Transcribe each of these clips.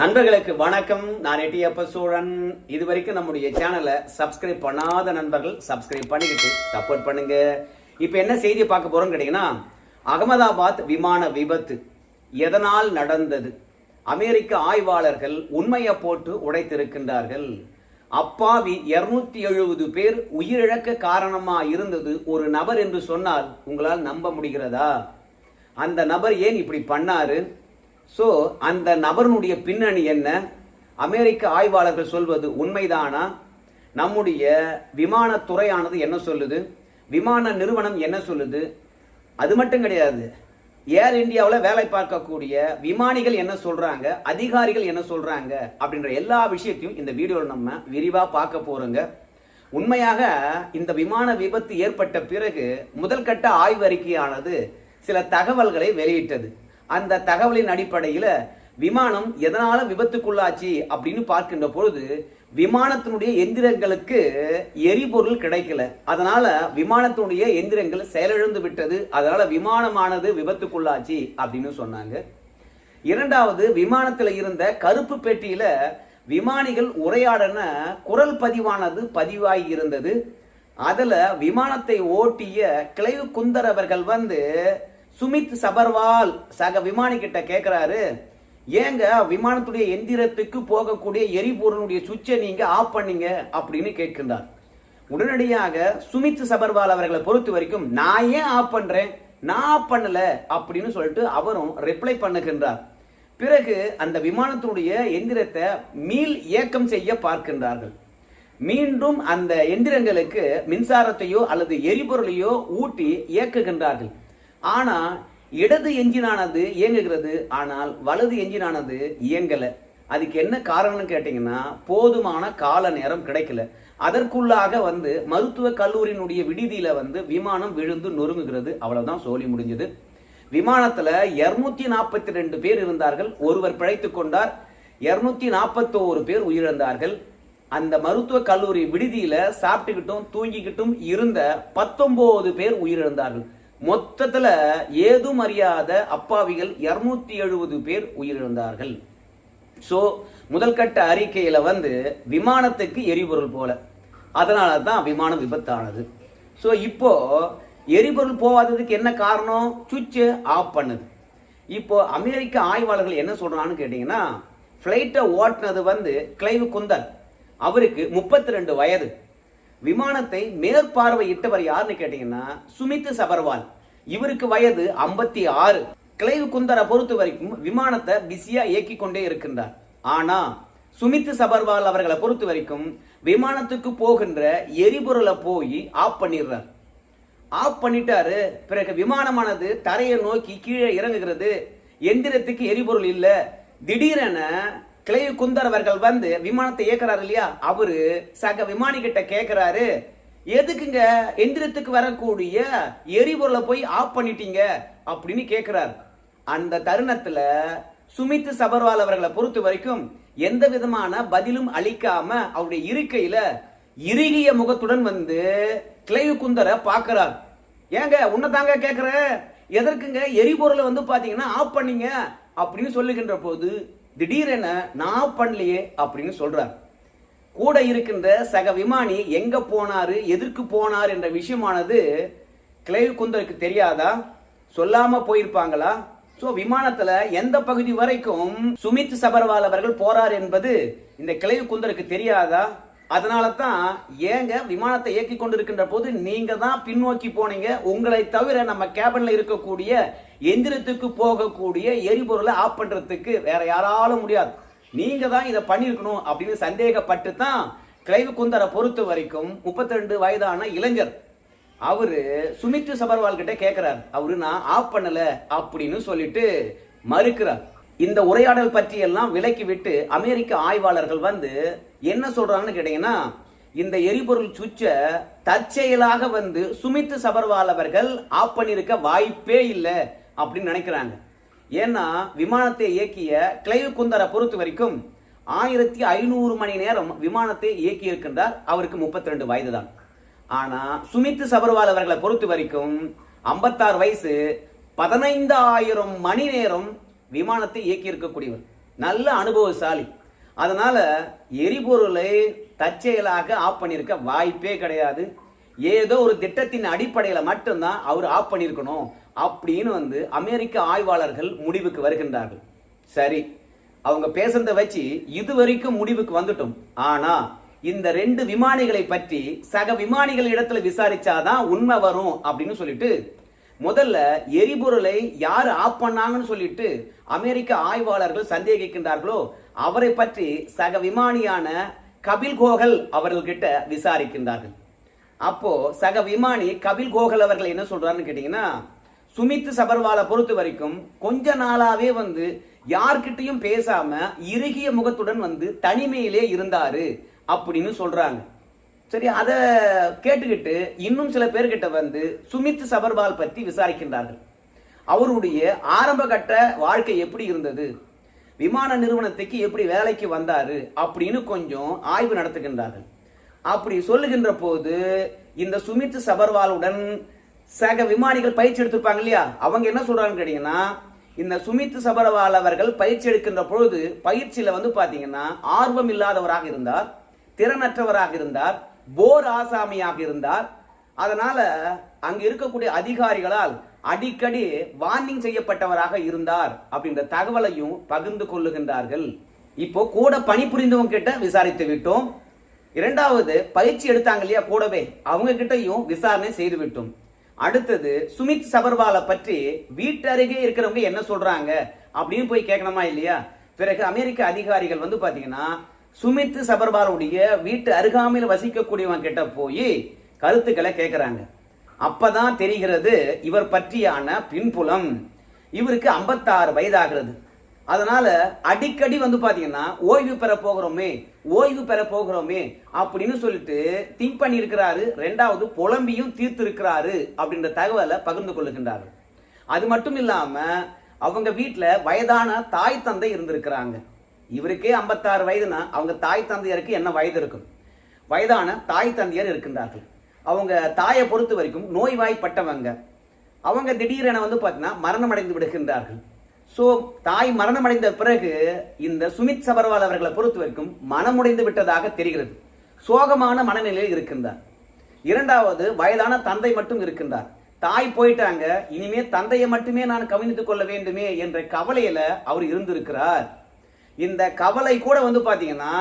நண்பர்களுக்கு வணக்கம். நான் எட்டியப்ப சோழன். இது வரைக்கும் நம்முடைய சேனலை சப்ஸ்கிரைப் பண்ணாத நண்பர்கள் சப்ஸ்கிரைப் பண்ணிக்கிட்டு சப்போர்ட் பண்ணுங்க. இப்போ என்ன செய்தி பார்க்க போறோம்னு கேட்டீங்கன்னா அகமதாபாத் விமான விபத்து எதனால் நடந்தது? அமெரிக்க ஆய்வாளர்கள் உண்மையை போட்டு உடைத்திருக்கின்றார்கள். அப்பாவி இருநூத்தி எழுபது பேர் உயிரிழக்க காரணமா இருந்தது ஒரு நபர் என்று சொன்னால் உங்களால் நம்ப முடிகிறதா? அந்த நபர் ஏன் இப்படி பண்ணாரு? ஸோ அந்த நபருனுடைய பின்னணி என்ன? அமெரிக்க ஆய்வாளர்கள் சொல்வது உண்மைதானா? நம்முடைய விமானத்துறையானது என்ன சொல்லுது? விமான நிறுவனம் என்ன சொல்லுது? அது மட்டும் கிடையாது. ஏர் இந்தியாவில் வேலை பார்க்கக்கூடிய விமானிகள் என்ன சொல்கிறாங்க அதிகாரிகள் என்ன சொல்கிறாங்க அப்படின்ற எல்லா விஷயத்தையும் இந்த வீடியோவில் நம்ம விரிவாக பார்க்க போகிறோங்க உண்மையாக இந்த விமான விபத்து ஏற்பட்ட பிறகு முதல் கட்ட ஆய்வறிக்கையானது சில தகவல்களை வெளியிட்டது. அந்த தகவலின் அடிப்படையில் விமானம் எதனால விபத்துக்குள்ளாச்சு அப்படின்னு பார்க்கின்ற பொழுது விமானத்தினுடைய எந்திரங்களுக்கு எரிபொருள் கிடைக்கல. அதனால விமானத்தினுடைய எந்திரங்கள் செயலிழந்து விட்டது. அதனால விமானமானது விபத்துக்குள்ளாச்சு அப்படின்னு சொன்னாங்க. இரண்டாவது விமானத்தில் இருந்த கருப்பு பெட்டியில விமானிகள் உரையாடன குரல் பதிவானது பதிவாகி இருந்தது. அதில் விமானத்தை ஓட்டிய கிளைவு குந்தர் அவர்கள் வந்து சுமித் சபர்வால் சக விமானி கிட்ட கேட்குறாரு ஏங்க விமானத்துடைய எந்திரத்துக்கு போகக்கூடிய எரிபொருளுடைய சுவிட்சை நீங்க ஆஃப் பண்ணீங்க அப்படின்னு கேட்கின்றார். உடனடியாக சுமித் சபர்வால் அவர்களை பொறுத்த வரைக்கும் நான் ஏன் ஆஃப் பண்றேன்? நான் ஆஃப் பண்ணல அப்படின்னு சொல்லிட்டு அவரும் ரிப்ளை பண்ணுகின்றார். பிறகு அந்த விமானத்தினுடைய எந்திரத்தை மீள் இயக்கம் செய்ய பார்க்கின்றார்கள். மீண்டும் அந்த எந்திரங்களுக்கு மின்சாரத்தையோ அல்லது எரிபொருளையோ ஊட்டி இயக்குகின்றார்கள். ஆனால் இடது எஞ்சினானது இயங்குகிறது ஆனால் வலது எஞ்சினானது இயங்கலை. அதுக்கு என்ன காரணம்னு கேட்டிங்கன்னா போதுமான கால நேரம் கிடைக்கல. அதற்குள்ளாக வந்து மருத்துவ கல்லூரியினுடைய விடுதியில் வந்து விமானம் விழுந்து நொறுங்குகிறது. அவ்வளவுதான் சோழி முடிஞ்சது. விமானத்தில் இரநூத்தி நாற்பத்தி ரெண்டு பேர் இருந்தார்கள். ஒருவர் பிழைத்து கொண்டார். இரநூத்தி நாற்பத்தோரு பேர் உயிரிழந்தார்கள். அந்த மருத்துவ கல்லூரி விடுதியில் சாப்பிட்டுக்கிட்டும் தூங்கிக்கிட்டும் இருந்த பத்தொன்பது பேர் உயிரிழந்தார்கள். மொத்தத்துல ஏதும் அறியாத அப்பாவிகள் இருநூத்தி எழுபது பேர் உயிரிழந்தார்கள். சோ முதல் கட்ட அறிக்கையில வந்து விமானத்துக்கு எரிபொருள் போல. அதனால தான் விமானம் விபத்தானது. ஸோ இப்போ எரிபொருள் போகாததுக்கு என்ன காரணம்? சுவிட்சு ஆஃப் பண்ணுது. இப்போ அமெரிக்க ஆய்வாளர்கள் என்ன சொல்கிறான்னு கேட்டிங்கன்னா ஃப்ளைட்டை ஓட்டினது வந்து கிளைவு குந்தல். அவருக்கு முப்பத்தி ரெண்டு வயது. விமானத்தை மேற்பார்வையிட்டவர் யாருன்னு கேட்டீங்கன்னா சுமித் சபர்வால். இவருக்கு வயது ஐம்பத்தி ஆறு. கிளைவு குந்தரை பொறுத்த வரைக்கும் விமானத்தை பிஸியா இயக்கி கொண்டே இருக்கின்றார். ஆனா சுமித் சபர்வால் அவர்களை பொறுத்த வரைக்கும் விமானத்துக்கு போகின்ற எரிபொருளை போய் ஆஃப் பண்ணிடுறார். ஆஃப் பண்ணிட்டாரு பிறகு விமானமானது தரையை நோக்கி கீழே இறங்குகிறது. எந்திரத்துக்கு எரிபொருள் இல்லை. திடீரென கிளைவு குந்தர் அவர்கள் வந்து விமானத்தை இயக்குறாரு இல்லையா? அவரு சக விமானி கிட்ட கேட்கிறாரு எதுக்குங்க? எந்திரத்துக்கு வரக்கூடிய எரிபொருளை போய் ஆஃப் பண்ணிட்டீங்க? அப்படின்னு கேக்குறாரு. அந்த தருணத்துல சுமித் சபர்வால் அவர்களை பொறுத்த வரைக்கும் எந்த விதமான பதிலும் அளிக்காம அவருடைய இருக்கையில இறுகிய முகத்துடன் வந்து கிளைவு குந்தரை பார்க்கிறார் ஏங்க உன்னை தாங்க கேட்குற எதற்குங்க? எரிபொருளை வந்து பார்த்தீங்கன்னா ஆஃப் பண்ணீங்க? அப்படின்னு சொல்லுகின்ற போது திடீரென நான் பண்ணலையே அப்படின்னு சொல்றார். கூட இருக்கின்ற சக விமானி எங்க போனாரு எதற்கு போனார் என்ற விஷயமானது கிளைவு குந்தருக்கு தெரியாதா? சொல்லாம போயிருப்பாங்களா? ஸோ விமானத்துல எந்த பகுதி வரைக்கும் சுமித் சபர்வால் அவர்கள் போறார் என்பது இந்த கிளைவு குந்தருக்கு தெரியாதா? அதனால தான் ஏங்க விமானத்தை இயக்கி கொண்டிருக்கின்ற போது நீங்க தான் பின்னோக்கி போனீங்க. உங்களை தவிர நம்ம கேபின்ல இருக்கக்கூடிய எந்திரத்துக்கு போகக்கூடிய எரிபொருளை ஆஃப் பண்றதுக்கு வேற யாராலும் முடியாது. நீங்க தான் இதை பண்ணியிருக்கணும் அப்படின்னு சந்தேகப்பட்டு தான் கிளைவு குந்தரை பொறுத்த வரைக்கும் முப்பத்தி ரெண்டு வயதான இளைஞர் அவரு சுமித் சபர்வால் கிட்ட கேட்கிறார் அவரு நான் ஆஃப் பண்ணல அப்படின்னு சொல்லிட்டு மறுக்கிறார். இந்த உரையாடல் பற்றியெல்லாம் விலக்கி விட்டு அமெரிக்க ஆய்வாளர்கள் வந்து என்ன சொல்றாங்கன்னு கேட்டீங்கன்னா இந்த எரிபொருள் சுவிட்சை தற்செயலாக வந்து சுமித்து சபர்வால் அவர்கள் ஆஃப் பண்ணியிருக்க வாய்ப்பே இல்லை அப்படின்னு நினைக்கிறாங்க. ஏன்னா விமானத்தை இயக்கிய கிளைவ் குந்தரை பொறுத்த வரைக்கும் ஆயிரத்தி ஐநூறு மணி நேரம் விமானத்தை இயக்கி இருக்கின்றார் அவருக்கு முப்பத்தி ரெண்டு வயது தான் ஆனா சுமித்து சபர்வால் அவர்களை பொறுத்த வரைக்கும் ஐம்பத்தாறு வயசு பதினைந்தாயிரம் மணி நேரம் விமானத்தை இயக்கி இருக்கக்கூடியவர் நல்ல அனுபவசாலி. அதனால் எரிபொருளை தற்செயலாக ஆஃப் பண்ணியிருக்க வாய்ப்பே கிடையாது. ஏதோ ஒரு திட்டத்தின் அடிப்படையில் மட்டும்தான் அவர் ஆஃப் பண்ணியிருக்கணும் அப்படின்னு வந்து அமெரிக்க ஆய்வாளர்கள் முடிவுக்கு வருகின்றார்கள். சரி அவங்க பேசுறத வச்சு இதுவரைக்கும் முடிவுக்கு வந்துட்டோம். ஆனால் இந்த ரெண்டு விமானிகளை பற்றி சக விமானிகள் இடத்துல விசாரிச்சாதான் உண்மை வரும் அப்படின்னு சொல்லிட்டு முதல்ல எரிபொருளை யார் ஆஃப் பண்ணாங்கன்னு சொல்லிட்டு அமெரிக்க ஆய்வாளர்கள் சந்தேகிக்கின்றார்களோ அவரை பற்றி சக விமானியான கபில் கோகல் அவர்கள்கிட்ட விசாரிக்கின்றார்கள். அப்போ சக விமானி கபில் கோகல் அவர்கள் என்ன சொல்றாருன்னு கேட்டீங்கன்னா சுமித் சபர்வாலை பொறுத்த வரைக்கும் கொஞ்ச நாளாவே வந்து யார்கிட்டையும் பேசாம இறுகிய முகத்துடன் வந்து தனிமையிலே இருந்தாரு அப்படின்னு சொல்றாங்க. சரி அதை கேட்டுக்கிட்டு இன்னும் சில பேர்கிட்ட வந்து சுமித் சபர்வால் பற்றி விசாரிக்கின்றார்கள். அவருடைய ஆரம்ப கட்ட வாழ்க்கை எப்படி இருந்தது? விமான நிறுவனத்துக்கு எப்படி வேலைக்கு வந்தாரு? அப்படின்னு கொஞ்சம் ஆய்வு நடத்துகின்றார்கள். அப்படி சொல்லுகின்ற போது இந்த சுமித் சபர்வாலுடன் சக விமானிகள் பயிற்சி எடுத்திருப்பாங்க இல்லையா? அவங்க என்ன சொல்றாங்கன்னு கேட்டீங்கன்னா இந்த சுமித் சபர்வால் அவர்கள் பயிற்சி எடுக்கின்ற பொழுது பயிற்சியில வந்து பாத்தீங்கன்னா ஆர்வம் இல்லாதவராக இருந்தார் திறனற்றவராக இருந்தார் போர் ஆசாமியாக இருந்தார் அதனால அங்க இருக்கக்கூடிய அதிகாரிகளால் அடிக்கடி வார்னிங் செய்யப்பட்டவராக இருந்தார் அப்படின்ற தகவலையும் பகிர்ந்து கொள்ளுகின்றார்கள். இப்போ கூட பணிபுரிந்தவங்க கிட்ட விசாரித்து விட்டோம். இரண்டாவது பயிற்சி எடுத்தாங்க இல்லையா கூடவே அவங்க கிட்டயும் விசாரணை செய்து விட்டோம். அடுத்தது சுமித் சபர்வாலை பற்றி வீட்டு அருகே இருக்கிறவங்க என்ன சொல்றாங்க அப்படின்னு போய் கேட்கணுமா இல்லையா? பிறகு அமெரிக்க அதிகாரிகள் வந்து பாத்தீங்கன்னா சுமித் சபர்வாலுடைய வீட்டு அருகாமையில் வசிக்கக்கூடியவங்க கிட்ட போய் கருத்துக்களை கேட்குறாங்க அப்பதான் தெரிகிறது இவர் பற்றியான பின்புலம். இவருக்கு 56 வயதாகிறது. அதனால அடிக்கடி வந்து பாத்தீங்கன்னா ஓய்வு பெற போகிறோமே ஓய்வு பெற போகிறோமே அப்படின்னு சொல்லிட்டு திங்க் பண்ணியிருக்கிறாரு. ரெண்டாவது புலம்பியும் தீர்த்திருக்கிறாரு அப்படின்ற தகவலை பகிர்ந்து கொள்ளுகின்றாரு அது மட்டும் இல்லாம அவங்க வீட்டில் வயதான தாய் தந்தை இருந்திருக்கிறாங்க. இவருக்கே 56 வயதுனா அவங்க தாய் தந்தையருக்கு என்ன வயது இருக்கும்? வயதான தாய் தந்தையர் இருக்கின்றார்கள். அவங்க தாயை பொறுத்த வரைக்கும் நோய்வாய்ப்பட்டவங்க. அவங்க திடீரென வந்து பார்த்தீங்கன்னா மரணம் அடைந்து விடுகின்றார்கள். ஸோ தாய் மரணம் அடைந்த பிறகு இந்த சுமித் சபர்வால் அவர்களை பொறுத்த வரைக்கும் மனமுடைந்து விட்டதாக தெரிகிறது. சோகமான மனநிலையில் இருக்கின்றார். இரண்டாவது வயதான தந்தை மட்டும் இருக்கின்றார். தாய் போயிட்டாங்க இனிமே தந்தையை மட்டுமே நான் கவனித்துக் கொள்ள வேண்டுமே என்ற கவலையில அவர் இருந்திருக்கிறார். இந்த கவலை கூட வந்து பார்த்தீங்கன்னா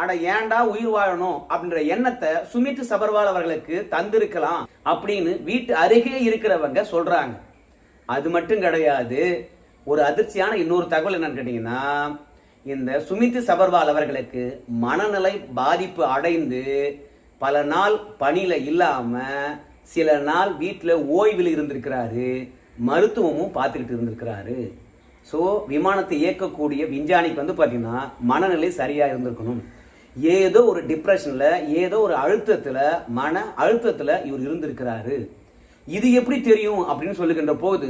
அட ஏன்டா உயிர் வாழணும் அப்படின்ற எண்ணத்தை சுமித் சபர்வால் அவர்களுக்கு தந்திருக்கலாம் அப்படின்னு வீட்டு அருகே இருக்கிறவங்க சொல்றாங்க. அது மட்டும் கிடையாது ஒரு அதிர்ச்சியான இன்னொரு தகவல் என்னன்னு கேட்டீங்கன்னா இந்த சுமித் சபர்வால் அவர்களுக்கு மனநிலை பாதிப்பு அடைந்து பல நாள் பணியில இல்லாம சில நாள் வீட்டில் ஓய்வில் இருந்திருக்கிறாரு மருத்துவமும் பார்த்துக்கிட்டு இருந்திருக்கிறாரு. ஸோ விமானத்தை இயக்கக்கூடிய விஞ்ஞானிக்கு வந்து பார்த்தீங்கன்னா மனநிலை சரியாக இருந்திருக்கணும். ஏதோ ஒரு டிப்ரெஷனில் ஏதோ ஒரு அழுத்தத்தில் மன அழுத்தத்தில் இவர் இருந்திருக்கிறாரு. இது எப்படி தெரியும் அப்படின்னு சொல்லுகின்ற போது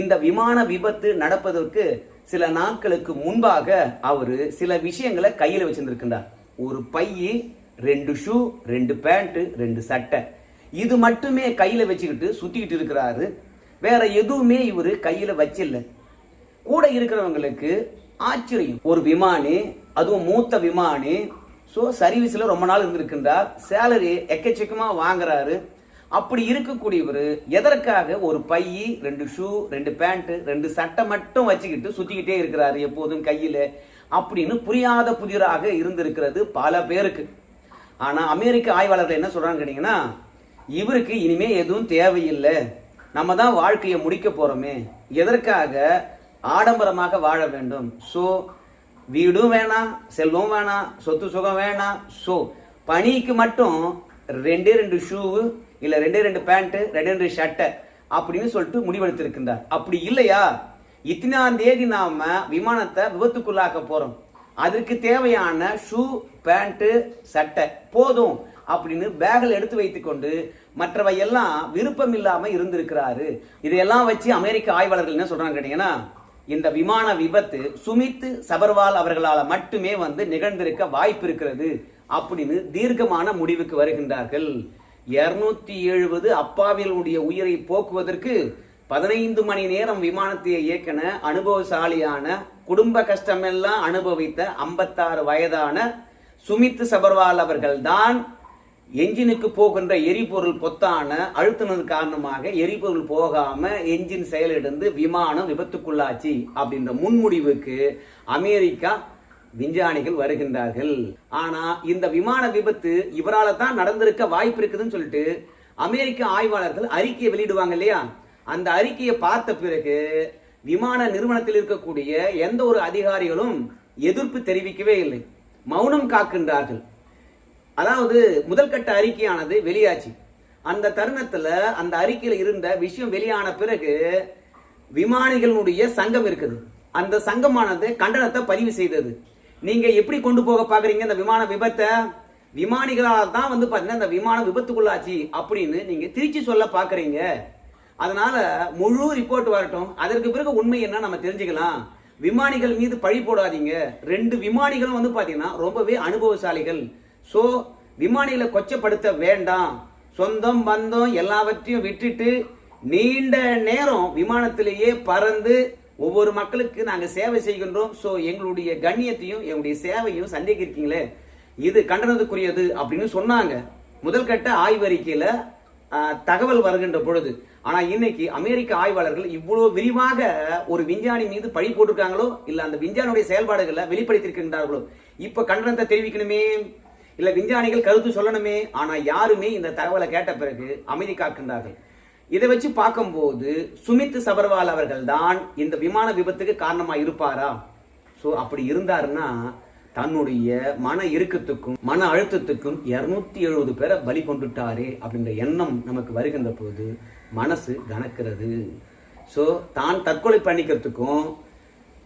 இந்த விமான விபத்து நடப்பதற்கு சில நாட்களுக்கு முன்பாக அவர் சில விஷயங்களை கையில் வச்சிருந்திருக்கின்றார். ஒரு பையி ரெண்டு ஷூ ரெண்டு பேண்ட்டு ரெண்டு சட்டை. இது மட்டுமே கையில் வச்சுக்கிட்டு சுற்றிக்கிட்டு இருக்கிறாரு. வேற எதுவுமே இவர் கையில் வச்சில்லை. கூட இருக்கிறவங்களுக்கு ஆச்சரியம். ஒரு விமானி அதுவும் மூத்த விமானி ஸோ சர்வீஸில் ரொம்ப நாள் இருந்திருக்கின்றார். சேலரி எக்கச்சக்கமாக வாங்குறாரு. அப்படி இருக்கக்கூடியவர் எதற்காக ஒரு பை ரெண்டு ஷூ ரெண்டு பேண்ட்டு ரெண்டு சட்டை மட்டும் வச்சுக்கிட்டு சுற்றிக்கிட்டே இருக்கிறாரு எப்போதும் கையில்? அப்படின்னு புரியாத புதிராக இருந்திருக்கிறது பல பேருக்கு. ஆனால் அமெரிக்க ஆய்வாளர்கள் என்ன சொல்கிறாங்கன்னு கேட்டிங்கன்னா இவருக்கு இனிமே எதுவும் தேவையில்லை. நம்ம தான் வாழ்க்கையை முடிக்க போகிறோமே எதற்காக? ஆடம்பரமாக வாழ வேண்டும். ஸோ வீடும் வேணாம் செல்வம் வேணாம் சொத்து சுகம் வேணாம் ஸோ பணிக்கு மட்டும் ரெண்டே ரெண்டு ஷூவு இல்லை ரெண்டே ரெண்டு பேண்ட்டு ரெண்டே ரெண்டு ஷர்ட்டை அப்படின்னு சொல்லிட்டு முடிவெடுத்திருக்கின்றார். அப்படி இல்லையா? இத்தனாம் தேதி நாம விமானத்தை விபத்துக்குள்ளாக்க போறோம். அதற்கு தேவையான ஷூ பேண்ட்டு சட்டை போதும் அப்படின்னு பேக்கில் எடுத்து வைத்துக்கொண்டு மற்றவை எல்லாம் விருப்பம் இல்லாமல் இருந்திருக்கிறாரு. இதையெல்லாம் வச்சு அமெரிக்க ஆய்வாளர்கள் என்ன சொல்றாங்க கேட்டீங்கன்னா இந்த விமான விபத்து சுமித் சபர்வால் அவர்களால் மட்டுமே வந்து நிகழ்ந்திருக்க வாய்ப்பு இருக்கிறது அப்படின்னு தீர்க்கமான முடிவுக்கு வருகின்றார்கள். இருநூத்தி எழுபது அப்பாவிகளுடைய உயிரை போக்குவதற்கு பதினைந்து மணி நேரம் விமானத்தை இயக்கின அனுபவசாலியான குடும்ப கஷ்டமெல்லாம் அனுபவித்த ஐம்பத்தாறு வயதான சுமித் சபர்வால் அவர்கள் தான் என்ஜினுக்கு போகின்ற எரிபொருள் பொத்தான அழுத்தினது காரணமாக எரிபொருள் போகாம என்ஜின் செயலிழந்து விமானம் விபத்துக்குள்ளாச்சு அப்படின்ற முன்முடிவுக்கு அமெரிக்கா விஞ்ஞானிகள் வருகின்றார்கள். ஆனா இந்த விமான விபத்து இவரால் தான் நடந்திருக்க வாய்ப்பு இருக்குதுன்னு சொல்லிட்டு அமெரிக்க ஆய்வாளர்கள் அறிக்கையை வெளியிடுவாங்க இல்லையா? அந்த அறிக்கையை பார்த்த பிறகு விமான நிறுவனத்தில் இருக்கக்கூடிய எந்த ஒரு அதிகாரிகளும் எதிர்ப்பு தெரிவிக்கவே இல்லை. மௌனம் காக்கின்றார்கள். அதாவது முதல் கட்ட அறிக்கையானது வெளியாச்சு. அந்த தருணத்தில் அந்த அறிக்கையில் இருந்த விஷயம் வெளியான பிறகு விமானிகளுடைய சங்கம் இருக்குது. அந்த சங்கமானது கண்டனத்தை பதிவு செய்தது. நீங்க எப்படி கொண்டு போக பாக்குறீங்க இந்த விமான விபத்தை? விமானிகளால் தான் வந்து பார்த்தீங்கன்னா இந்த விமானம் விபத்துக்குள்ளாச்சு அப்படின்னு நீங்க திருச்சி சொல்ல பாக்குறீங்க அதனால முழு ரிப்போர்ட் வரட்டும். அதற்கு பிறகு உண்மை என்ன நம்ம தெரிஞ்சுக்கலாம். விமானிகள் மீது பழி போடாதீங்க. ரெண்டு விமானிகளும் வந்து பாத்தீங்கன்னா ரொம்பவே அனுபவசாலிகள். ஸோ விமானிகளை கொச்சப்படுத்த வேண்டாம். சொந்தம் பந்தம் எல்லாவற்றையும் விட்டுட்டு நீண்ட நேரம் விமானத்திலேயே பறந்து ஒவ்வொரு மக்களுக்கு நாங்கள் சேவை செய்கின்றோம். ஸோ எங்களுடைய கண்ணியத்தையும் எங்களுடைய சேவையும் சந்தேகிருக்கீங்களே இது கண்டனத்துக்குரியது அப்படின்னு சொன்னாங்க. முதல் கட்ட ஆய்வறிக்கையில் தகவல் வருகின்ற பொழுது ஆனா இன்னைக்கு அமெரிக்க ஆய்வாளர்கள் இவ்வளவு விரிவாக ஒரு விஞ்ஞானி மீது பழி போட்டிருக்காங்களோ? இல்ல அந்த விஞ்ஞானியுடைய செயல்பாடுகளை வெளிப்படுத்தியிருக்கின்றார்களோ? இப்ப கண்டனத்தை தெரிவிக்கணுமே இல்லை விஞ்ஞானிகள் கருத்து சொல்லணுமே ஆனால் யாருமே இந்த தகவலை கேட்ட பிறகு அமைதி காக்கின்றார்கள். இதை வச்சு பார்க்கும்போது சுமித் சபர்வால் அவர்கள் தான் இந்த விமான விபத்துக்கு காரணமா இருப்பாரா? சோ அப்படி இருந்தாருன்னா தன்னுடைய மன இறுக்கத்துக்கும் மன அழுத்தத்துக்கும் இருநூத்தி எழுபது பேரை பலி கொண்டுட்டாரே அப்படின்ற எண்ணம் நமக்கு வருகின்ற போது மனசு கணக்கிறது சோ தான் தற்கொலை பண்ணிக்கிறதுக்கும்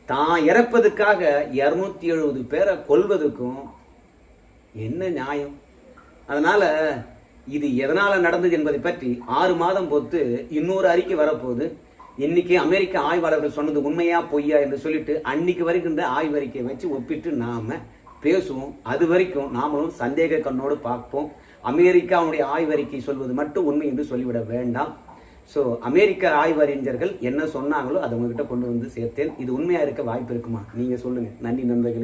தான் இறப்பதுக்காக இருநூத்தி எழுபது பேரை கொல்வதுக்கும் என்ன நியாயம்? அதனால இது எதனால் நடந்தது என்பதை பற்றி ஆறு மாதம் பொறுத்து இன்னொரு அறிக்கை வரப்போகுது. இன்னைக்கு அமெரிக்க ஆய்வாளர்கள் சொன்னது உண்மையா பொய்யா என்று சொல்லிட்டு அன்னைக்கு வருகின்ற ஆய்வறிக்கையை வச்சு ஒப்பிட்டு நாம பேசுவோம். அது வரைக்கும் நாமளும் சந்தேக கண்ணோடு பார்ப்போம். அமெரிக்காவுடைய ஆய்வறிக்கை சொல்வது மட்டும் உண்மை என்று சொல்லிவிட வேண்டாம். ஸோ அமெரிக்க ஆய்வறிஞர்கள் என்ன சொன்னாங்களோ அதை உங்ககிட்ட கொண்டு வந்து சேர்த்தேன். இது உண்மையா இருக்க வாய்ப்பு இருக்குமா? நீங்க சொல்லுங்க. நன்றி நண்பர்களே.